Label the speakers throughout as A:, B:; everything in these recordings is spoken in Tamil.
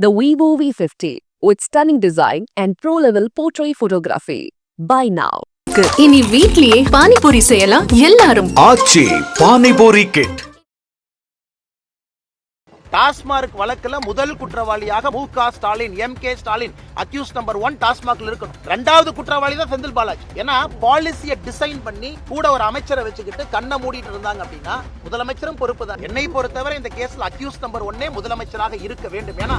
A: The Vivo V50 with stunning design and pro-level portrait photography. Buy now.
B: இனி வீட்லயே பானிபூரி செய்யலாம் எல்லாரும்
C: ஆச்சி பானிபூரி கிட்
D: டாஸ்மார்க் வழக்குல முதல் குற்றவாளியாக Mu Ka Stalin M K Stalin accuse number one டாஸ்மாக்ல இருக்கணும். ரெண்டாவது குற்றவாளி தான் செந்தில் பாலாஜி. ஏன்னா பாலிசியை டிசைன் பண்ணி கூட ஒரு அமைச்சரை வச்சுக்கிட்டு கண்ணை மூடிட்டு இருந்தாங்க அப்படின்னா முதலமைச்சரும் பொறுப்பு தான். என்னை பொறுத்தவரை இந்த கேஸ்ல அக்யூஸ் நம்பர் ஒன்னே முதலமைச்சராக இருக்க வேண்டும். ஏன்னா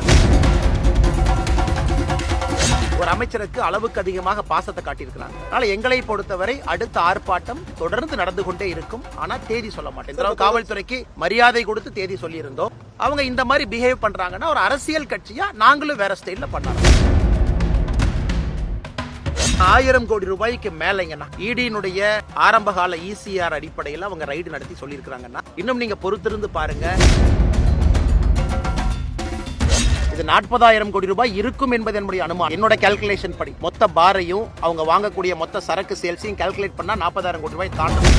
D: ஒரு அமைச்சருக்கு அளவுக்கு அதிகமாக பாசத்தை காட்டியிருக்கிறாங்க. அதனால எங்களை பொறுத்தவரை அடுத்த ஆர்ப்பாட்டம் தொடர்ந்து நடந்து கொண்டே இருக்கும். ஆனா தேதி சொல்ல மாட்டேன். காவல்துறைக்கு மரியாதை கொடுத்து தேதி சொல்லியிருந்தோம். அவங்க இந்த மாதிரி பிஹேவ் பண்ணுறாங்கன்னா ஒரு அரசியல் கட்சியாக நாங்களும் வேற ஸ்டைலில் பண்ணலாம். ஆயிரம் கோடி ரூபாய்க்கு மேலைங்கண்ணா இடியினுடைய ஆரம்பகால இசிஆர் அடிப்படையில் அவங்க ரைடு நடத்தி சொல்லியிருக்கிறாங்கன்னா இன்னும் நீங்கள் பொறுத்திருந்து பாருங்க. இது நாற்பதாயிரம் கோடி ரூபாய் இருக்கும் என்பது என்னுடைய அனுமானம். என்னோட கால்குலேஷன் படி மொத்த பாரையும் அவங்க வாங்கக்கூடிய மொத்த சரக்கு சேல்ஸையும் கால்குலேட் பண்ணால் நாற்பதாயிரம் கோடி ரூபாய் தாண்டும்.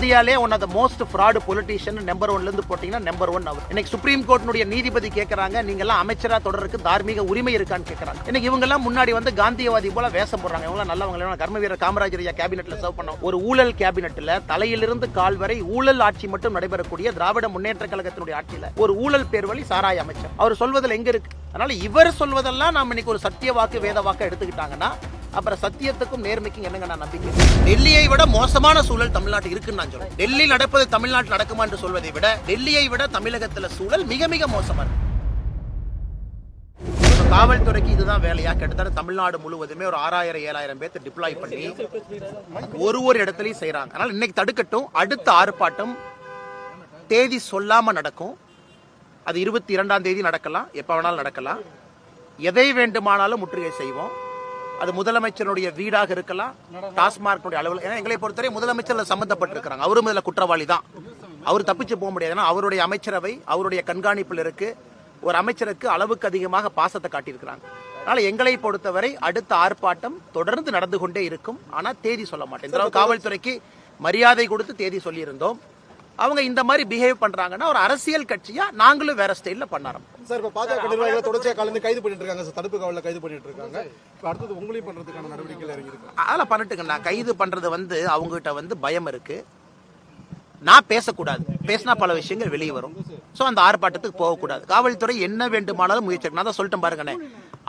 D: இந்தியாலே one of the most fraud politician number ஒன்ல இருந்து போட்டீங்கன்னா நம்பர் ஒன் அவர். இன்னைக்கு சுப்ரீம் கோர்ட்னுடைய நீதிபதி கேட்கறாங்க நீங்க எல்லாம் அமைச்சரா தொடருக்கு தார்மீக உரிமை இருக்கான்னு கேட்கறாங்க இன்னைக்கு இவங்க எல்லாம் முன்னாடி வந்து காந்தியவாதி போல வேஷம் போடுறாங்க. இவங்க எல்லாம் நல்லவங்க கர்ம வீரர் காமராஜர் ஐயா கேபினெட்ல சர்வ் பண்ணோம். ஒரு ஊழல் கேபினெட்டில் தலையிலிருந்து கால் வரை ஊழல் ஆட்சி மட்டும் நடைபெறக்கூடிய திராவிட முன்னேற்ற கழகத்தினுடைய ஆட்சியில ஒரு ஊழல் பேர் வழி சாராய அமைச்சர். அவர் சொல்வதில் எங்க இருக்கு? அதனால் இவர் சொல்வதெல்லாம் நாம் இன்னைக்கு ஒரு சத்திய வாக்கு வேத வாக்கு எடுத்துக்கிட்டாங்கன்னா அப்புறம் சத்தியத்துக்கும் நேர்மைக்கும் என்னங்க நான் நம்பிக்கை? டெல்லியை விட மோசமான சூழல் தமிழ்நாட்டில் இருக்குன்னு நான் சொல்றேன். டெல்லி நடப்பது தமிழ்நாட்டில் நடக்குமா என்று சொல்வதை விட டெல்லியை விட தமிழகத்தில் சூழல் மிக மிக மோசமா இருக்கு. காவல்துறைக்கு இதுதான் வேலையா? கிட்டத்தட்ட தமிழ்நாடு முழுவதுமே ஒரு ஆறாயிரம் ஏழாயிரம் பேர்த்து டிப்ளாய் பண்ணி ஒரு ஒரு இடத்துலயும் செய்யறாங்க அதனால இன்னைக்கு தடுக்கட்டும். அடுத்த ஆர்ப்பாட்டம் தேதி சொல்லாம நடக்கும். அது இருபத்தி இரண்டாம் தேதி நடக்கலாம். எப்போ வேணாலும் நடக்கலாம். எதை வேண்டுமானாலும் முற்றுகை செய்வோம். அது முதலமைச்சருடைய வீடாக இருக்கலாம். டாஸ்மார்க்னுடைய அலுவலகம் ஏன்னா எங்களை பொறுத்தவரை முதலமைச்சர் சம்பந்தப்பட்டிருக்கிறாங்க. அவரும் இதில் குற்றவாளி தான். அவர் தப்பிச்சு போக முடியாது. ஏன்னா அவருடைய அமைச்சரவை அவருடைய கண்காணிப்பில் இருக்கு. ஒரு அமைச்சருக்கு அளவுக்கு அதிகமாக பாசத்தை காட்டியிருக்கிறாங்க. அதனால எங்களை பொறுத்தவரை அடுத்த ஆர்ப்பாட்டம் தொடர்ந்து நடந்து கொண்டே இருக்கும். ஆனால் தேதி சொல்ல மாட்டேன். காவல்துறைக்கு மரியாதை கொடுத்து தேதி சொல்லியிருந்தோம். அவங்க இந்த மாதிரி பிஹேவ் பண்றாங்கன்னா ஒரு அரசியல் கட்சியா நாங்களும் வேற ஸ்டைல்ல பண்ணாரோம்
E: சார் இப்ப பாஜக நிர்வாகிகளை தொடர்ச்சியா கலந்து கைது பண்ணிட்டு இருக்காங்க சார் தடுப்பு காவலில் கைது பண்ணிட்டு இருக்காங்க இப்ப அடுத்தது உங்களையும் பண்றதுக்கான நடவடிக்கைகள் இறங்கி இருக்கு
D: அதெல்லாம் பண்ணட்டுங்கண்ணா கைது பண்றது வந்து அவங்ககிட்ட வந்து பயம் இருக்கு. நான் பேசக்கூடாது. பேசினா பல விஷயங்கள் வெளியே வரும். சோ அந்த ஆர்ப்பாட்டத்துக்கு போகக்கூடாது. காவல்துறை என்ன வேண்டுமானாலும் முயற்சி. நான் தான் சொல்லிட்டேன் பாருங்கண்ணே.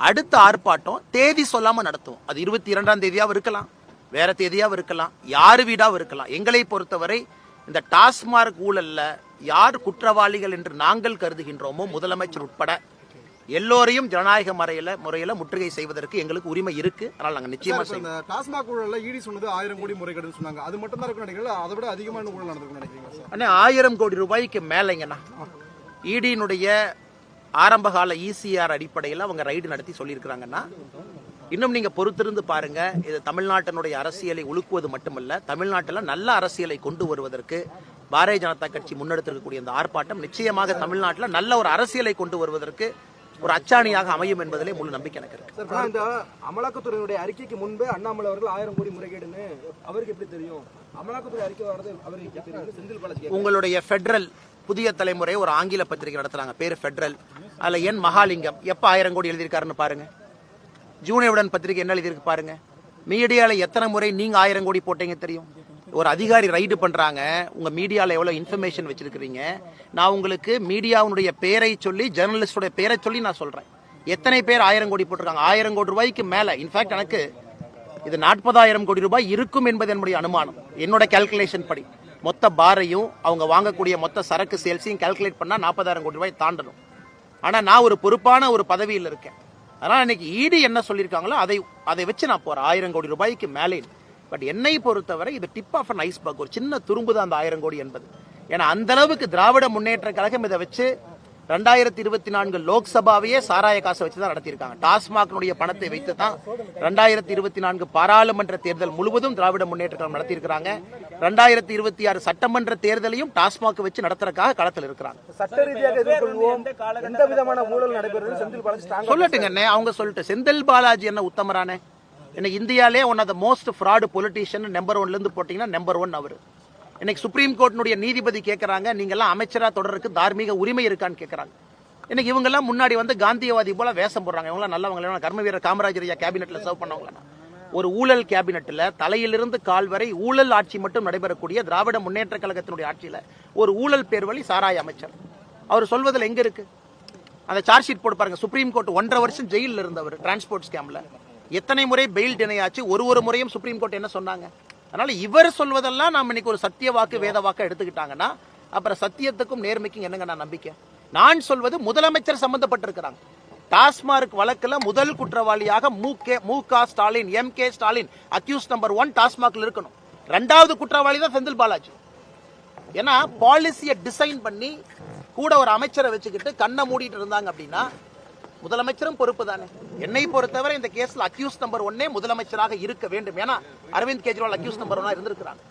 D: அடுத்த ஆர்ப்பாட்டம் தேதி சொல்லாம நடத்தும். அது இருபத்தி இரண்டாம் தேதியாவும் இருக்கலாம். வேற தேதியாவும் இருக்கலாம். யாரு வீடாவும் இருக்கலாம். எங்களை பொறுத்தவரை இந்த டாஸ்மார்க் ஊழல்ல யார் குற்றவாளிகள் என்று நாங்கள் கருதுகின்றோமோ முதலமைச்சர் உட்பட எல்லோரையும் ஜனநாயக முறையில முறையில முற்றுகை செய்வதற்கு எங்களுக்கு உரிமை இருக்கு. அதனால நாங்க நிச்சயமா செய்வோம்.
E: டாஸ்மாக் ஊழல்ல ஈடி சொன்னது ஆயிரம் கோடி முறைகேடுன்னு சொன்னாங்க. அது மட்டும் தான் இருக்கும் நினைக்கிறீங்களா? அதை விட அதிகமான ஊழல் நடந்திருக்கும் நினைக்கிறீங்க
D: அண்ணே ஆயிரம் கோடி ரூபாய்க்கு மேலைங்கண்ணா. இடியினுடைய ஆரம்பகால இசிஆர் அடிப்படையில் அவங்க ரைடு நடத்தி சொல்லியிருக்கிறாங்கன்னா இன்னும் நீங்க பொறுத்திருந்து பாருங்க இது தமிழ்நாட்டினுடைய அரசியலை உலுக்குவது மட்டுமல்ல தமிழ்நாட்டில் நல்ல அரசியலை கொண்டு வருவதற்கு பாரதிய ஜனதா கட்சி முன்னெடுத்திருக்கக்கூடிய இந்த ஆர்ப்பாட்டம் நிச்சயமாக தமிழ்நாட்டில் நல்ல ஒரு அரசியலை கொண்டு வருவதற்கு ஒரு அச்சாணியாக அமையும் என்பதிலே முழு நம்பிக்கை எனக்கு இருக்கு.
F: இந்த அமலாக்கத்துறையினுடைய அறிக்கைக்கு முன்பே அண்ணாமலை அவர்கள் ஆயிரம் கோடி முறைகேடுன்னு அவருக்கு எப்படி தெரியும்? அமலாக்கத்துறை அறிக்கை வர்றது அவருக்கு தெரியும்? செந்தில் பாலாஜி.
D: உங்களுடைய ஃபெடரல் புதிய தலைமுறை ஒரு ஆங்கில பத்திரிகை நடத்துறாங்க பேரு ஃபெடரல் அதுல என் மகாலிங்கம் எப்ப ஆயிரம் கோடி எழுதியிருக்காருன்னு பாருங்க. ஜூனியருடன் பத்திரிகை என்ன எழுதியிருக்கு பாருங்க. மீடியாவில் எத்தனை முறை நீங்க ஆயிரம் கோடி போட்டீங்க தெரியும்? ஒரு அதிகாரி ரைடு பண்றாங்க. உங்க மீடியாவில் எவ்வளவு இன்ஃபர்மேஷன் வச்சிருக்கிறீங்க? நான் உங்களுக்கு மீடியாவுடைய பேரை சொல்லி ஜெர்னலிஸ்டோட பேரை சொல்லி நான் சொல்றேன். எத்தனை பேர் ஆயிரம் கோடி போட்டிருக்காங்க? ஆயிரம் கோடி ரூபாய்க்கு மேல. இன்ஃபேக்ட் எனக்கு இது நாற்பதாயிரம் கோடி ரூபாய் இருக்கும் என்பது என்னுடைய அனுமானம். என்னோட கால்குலேஷன் படி. மொத்த பாரையும் அவங்க வாங்கக்கூடிய மொத்த சரக்கு சேல்ஸையும் கால்குலேட் பண்ணா நாற்பதாயிரம் கோடி ரூபாய் தாண்டணும். ஆனா நான் ஒரு பொறுப்பான ஒரு பதவியில் இருக்கேன். அதனால் இன்னைக்கு ஈடு என்ன சொல்லியிருக்காங்களோ அதை அதை வச்சு நான் போகிறேன் ஆயிரம் கோடி ரூபாய்க்கு மேலே பட் என்னை பொறுத்தவரை இது டிப் ஆஃப் அன் ஐஸ்பர்க் ஒரு சின்ன துரும்பு தான் அந்த ஆயிரம் கோடி என்பது. ஏன்னா அந்த அளவுக்கு திராவிட முன்னேற்ற கழகம் இதை வச்சு ரெண்டாயிரத்தி இருபத்தி நான்கு லோக்சபாவையே சாராய காசை வச்சு தான் நடத்தியிருக்காங்க. டாஸ்மாக்னுடைய பணத்தை வைத்து தான் ரெண்டாயிரத்தி இருபத்தி நான்கு பாராளுமன்ற தேர்தல் முழுவதும் திராவிட முன்னேற்ற கழகம் நடத்தியிருக்கிறாங்க. ரெண்டாயிரத்தி இருபத்தி ஆறு சட்டமன்ற தேர்தலையும் டாஸ்மாக் வச்சு நடத்துறதுக்காக களத்தில் இருக்கிறாங்க.
F: சட்ட ரீதியாக எந்த விதமான ஊழல் நடைபெறுது செந்தில் பாலாஜி ஸ்ட்ராங்கா
D: சொல்லட்டுங்க அண்ணே அவங்க சொல்லிட்டு. செந்தில் பாலாஜி என்ன உத்தமரானே? இன்னைக்கு இந்தியாலே one of the most fraud politician number ஒன்ல இருந்து போட்டீங்கன்னா நம்பர் ஒன் அவரு. இன்னைக்கு சுப்ரீம் கோர்ட்டினுடைய நீதிபதி கேட்கறாங்க நீங்க எல்லாம் அமைச்சரா தொடருக்கு தார்மீக உரிமை இருக்கான்னு கேட்கறாங்க இன்னைக்கு இவங்க எல்லாம் முன்னாடி வந்து காந்தியவாதி போல வேஷம் போடுறாங்க. இவங்க எல்லாம் நல்லவங்க கர்ம வீரர் காமராஜர் ஐயா கேபினெட்ல சர்வ் பண்ணவங்க ஒரு ஊழல் கேபினெட்ல தலையிலிருந்து கால் வரை ஊழல் ஆட்சி மட்டும் நடைபெறக்கூடிய திராவிட முன்னேற்ற கழகத்தினுடைய ஆட்சியில ஒரு ஊழல் பேர் வழி சாராய அமைச்சர். அவர் சொல்வதில் எங்க இருக்கு? அந்த சார்ஜ் ஷீட் போட்டு பாருங்க. சுப்ரீம் கோர்ட் ஒன்றரை வருஷம் ஜெயிலில் இருந்தவர் டிரான்ஸ்போர்ட் ஸ்கேம்ல எத்தனை முறை பெயில் டினையாச்சு ஒரு ஒரு முறையும் சுப்ரீம் கோர்ட் என்ன சொன்னாங்க? அதனால இவர் சொல்வதெல்லாம் நாம் இன்னைக்கு ஒரு சத்திய வாக்கு வேத வாக்கு எடுத்துக்கிட்டாங்கன்னா அப்புறம் சத்தியத்துக்கும் நேர்மைக்கும் என்னங்க நான் நம்பிக்கை? நான் சொல்வது முதலமைச்சர் சம்பந்தப்பட்டிருக்கிறாங்க. டாஸ்மார்க் வழக்கில் முதல் குற்றவாளியாக மு K Mu Ka Stalin M K Stalin accuse number one டாஸ்மார்க்ல இருக்கணும். ரெண்டாவது குற்றவாளி தான் செந்தில் பாலாஜி. ஏன்னா பாலிசியை டிசைன் பண்ணி கூட ஒரு அமைச்சரை வச்சுக்கிட்டு கண்ணை மூடிட்டு இருந்தாங்க அப்படின்னா முதலமைச்சரும் பொறுப்பு தானே என்னை பொறுத்தவரை இந்த கேஸ்ல அக்யூஸ் நம்பர் ஒன்னே முதலமைச்சராக இருக்க வேண்டும். ஏன்னா அரவிந்த் கெஜ்ரிவால் அக்யூஸ் நம்பர் ஒன்னா இருந்திருக்கிறாங்க.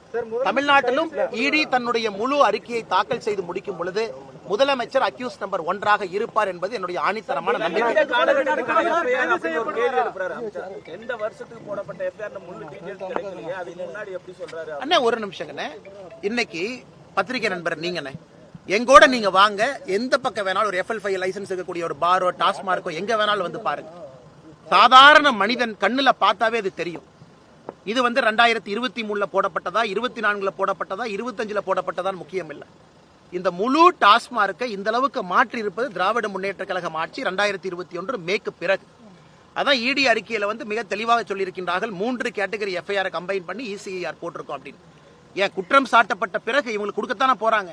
D: தமிழ்நாட்டிலும் இடி தன்னுடைய முழு அறிக்கையை தாக்கல் செய்து முடிக்கும் பொழுது முதலமைச்சர் அக்யூஸ் நம்பர் ஒன்றாக இருப்பார் என்பது என்னுடைய ஆணித்தரமான நம்பிக்கை.
G: ஒரு கேள்வி எழுப்புறாரு அமைச்சர். எந்த வருஷத்துக்கு போடப்பட்ட எஃப்ஐஆர் முழு டீடைல்ஸ் கிடைக்கலையே? அதுக்கு முன்னாடி எப்படி சொல்றாரு
D: அண்ணே ஒரு நிமிஷங்கண்ணே. இன்னைக்கு பத்திரிகை நண்பர் நீங்கண்ணே. எங்கூட நீங்க வாங்க. எந்த பக்கம் வேணாலும் ஒரு எஃப்எல் ஃபைவ் லைசன்ஸ் இருக்கக்கூடிய ஒரு பாரோ டாஸ்மார்க்கோ எங்க வேணாலும் வந்து பாருங்க. சாதாரண மனிதன் கண்ணுல பார்த்தாவே அது தெரியும். இது வந்து ரெண்டாயிரத்தி இருபத்தி மூணுல போடப்பட்டதா இருபத்தி நான்குல போடப்பட்டதா இருபத்தஞ்சுல போடப்பட்டதான்னு முக்கியம் இல்லை. இந்த முழு டாஸ்மார்க்கை இந்த அளவுக்கு மாற்றி இருப்பது திராவிட முன்னேற்ற கழகம் ஆட்சி ரெண்டாயிரத்தி இருபத்தி ஒன்று மேற்கு பிறகு. அதான் இடி அறிக்கையில வந்து மிக தெளிவாக சொல்லியிருக்கின்றார்கள். மூன்று கேட்டகரி எஃப்ஐஆர் கம்பைன் பண்ணி இசிஐஆர் போட்டிருக்கோம் அப்படின்னு. ஏன் குற்றம் சாட்டப்பட்ட பிறகு இவங்களுக்கு கொடுக்கத்தானே போறாங்க?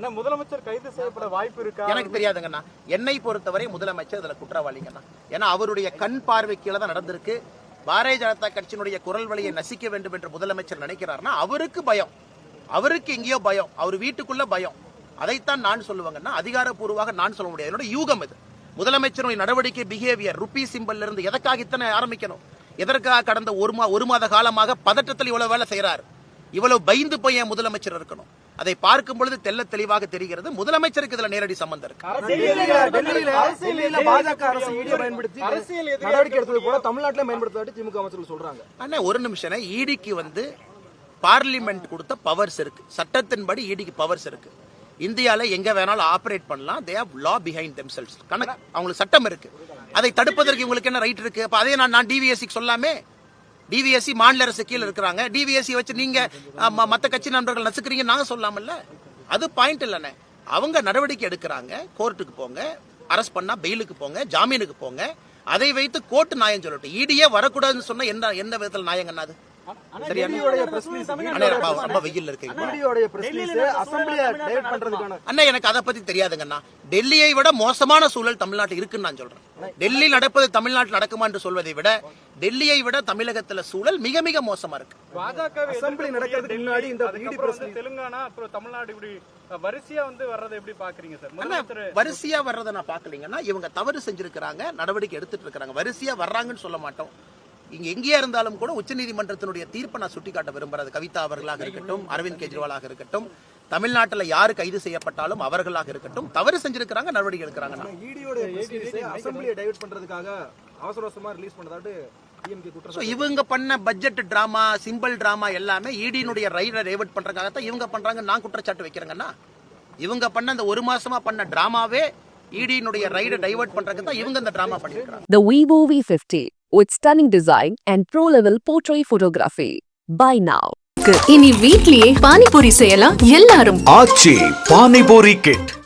E: ஆனா முதலமைச்சர் கைது செய்யப்பட வாய்ப்பு இருக்கா?
D: எனக்கு தெரியாதுங்கண்ணா. என்னை பொறுத்தவரை முதலமைச்சர் இதுல குற்றவாளிங்கண்ணா. ஏன்னா அவருடைய கண் பார்வை கீழே தான் நடந்திருக்கு. பாரதிய ஜனதா கட்சியினுடைய குரல் வழியை நசிக்க வேண்டும் என்று முதலமைச்சர் நினைக்கிறார்னா அவருக்கு பயம். அவருக்கு எங்கேயோ பயம். அவர் வீட்டுக்குள்ள பயம். அதைத்தான் நான் சொல்லுவாங்கன்னா அதிகாரப்பூர்வமாக நான் சொல்ல முடியாது. என்னோட யூகம் இது. முதலமைச்சருடைய நடவடிக்கை பிஹேவியர் ருப்பி சிம்பல்ல இருந்து எதற்காக இத்தனை ஆரம்பிக்கணும்? எதற்காக கடந்த ஒரு மா ஒரு மாத காலமாக பதட்டத்தில் இவ்வளவு வேலை செய்யறாரு இவ்வளவு பயந்து போய் என் முதலமைச்சர் இருக்கணும்? அதை பார்க்கும் பொழுது தெள்ள தெளிவாக தெரிகிறது. முதலமைச்சருக்கு இதுல நேரடி சம்பந்தம் இருக்கு. ஒரு நிமிஷம். ஈடிக்கு வந்து பார்லிமெண்ட் கொடுத்த பவர்ஸ் இருக்கு. சட்டத்தின்படி ஈடிக்கு பவர்ஸ் இருக்கு. இந்தியால எங்க வேணாலும் ஆபரேட் பண்ணலாம். They have law behind themselves கணக்கு. அவங்களுக்கு சட்டம் இருக்கு. அதை தடுப்பதற்கு இவங்களுக்கு என்ன ரைட் இருக்கு? அப்ப அதே நான் நான் டிவிஎஸ்சி சொல்லாமே? டிவிஎஸ்சி மாநில அரசு கீழே இருக்கிறாங்க. டிவிஎஸ்சி வச்சு நீங்க மற்ற ம- கட்சி நண்பர்கள் நசுக்கிறீங்க நாங்க சொல்லாமல்ல. அது பாயிண்ட் இல்லைண்ணே அவங்க நடவடிக்கை எடுக்கிறாங்க. கோர்ட்டுக்கு போங்க. அரெஸ்ட் பண்ணா பெயிலுக்கு போங்க. ஜாமீனுக்கு போங்க. அதை வைத்து கோர்ட் நியாயம் சொல்லட்டும். இடியே வரக்கூடாதுன்னு சொன்னா என்ன என்ன விதத்தில் நியாயங்கண்ணா எனக்கு அதை பத்தி தெரியாதுங்கண்ணா. டெல்லியை விட மோசமான சூழல் தமிழ்நாட்டில் இருக்குன்னு நான் சொல்றேன். டெல்லி நடப்பது தமிழ்நாட்டில் நடக்குமா என்று சொல்வதை விட டெல்லியை விட தமிழகத்துல சூழல் மிக மிக மோசமா இருக்கு.
E: பாஜக
F: அசம்பிளி நடக்கிறதுக்கு முன்னாடி இந்த இடி பிரஸ் மீட்
E: தெலுங்கானா அப்புறம் தமிழ்நாடு இப்படி வரிசையா வந்து வர்றதை எப்படி பாக்குறீங்க சார்?
D: அண்ணா, வரிசையா வர்றதை நான் பாக்கலீங்கன்னா இவங்க தவறு செஞ்சிருக்கிறாங்க நடவடிக்கை எடுத்துட்டு இருக்காங்க வரிசையா வர்றாங்கன்னு சொல்ல மாட்டோம். இங்க எங்கேயா இருந்தாலும் கூட உச்சநீதிமன்றத்தினுடைய தீர்ப்பை நான் சுட்டிக்காட்ட விரும்புறது கவிதா அவர்களாக இருக்கட்டும் அரவிந்த் கெஜ்ரிவாலாக இருக்கட்டும் தமிழ்நாட்டுல யாரு கைது செய்யப்பட்டாலும் அவர்களாக இருக்கட்டும் தவறு செஞ்சிருக்கிறாங்க நடவடிக்கை எடுக்கிறாங்க
F: பண்றதுக்காக குற்றம்
D: இவங்க பண்ண பட்ஜெட் டிராமா சிம்பிள் டிராமா எல்லாமே ஈடியினுடைய ரைடை டைவர்ட் பண்றதுக்காகத்தான் இவங்க பண்றாங்க நான் குற்றச்சாட்டு வைக்கிறேங்கன்னா இவங்க பண்ண அந்த ஒரு மாசமா பண்ண டிராமாவே ஈடியினுடைய ரைடை டைவர்ட் பண்றதுக்கு தான் இவங்க இந்த டிராமா பண்ணிருக்காங்க
A: V50 with stunning design and pro-level portrait photography. Buy now.
B: இனி வீட்லயே பானிபூரி செய்யலாம் எல்லாரும்
C: ஆச்சி பானிபூரி கிட்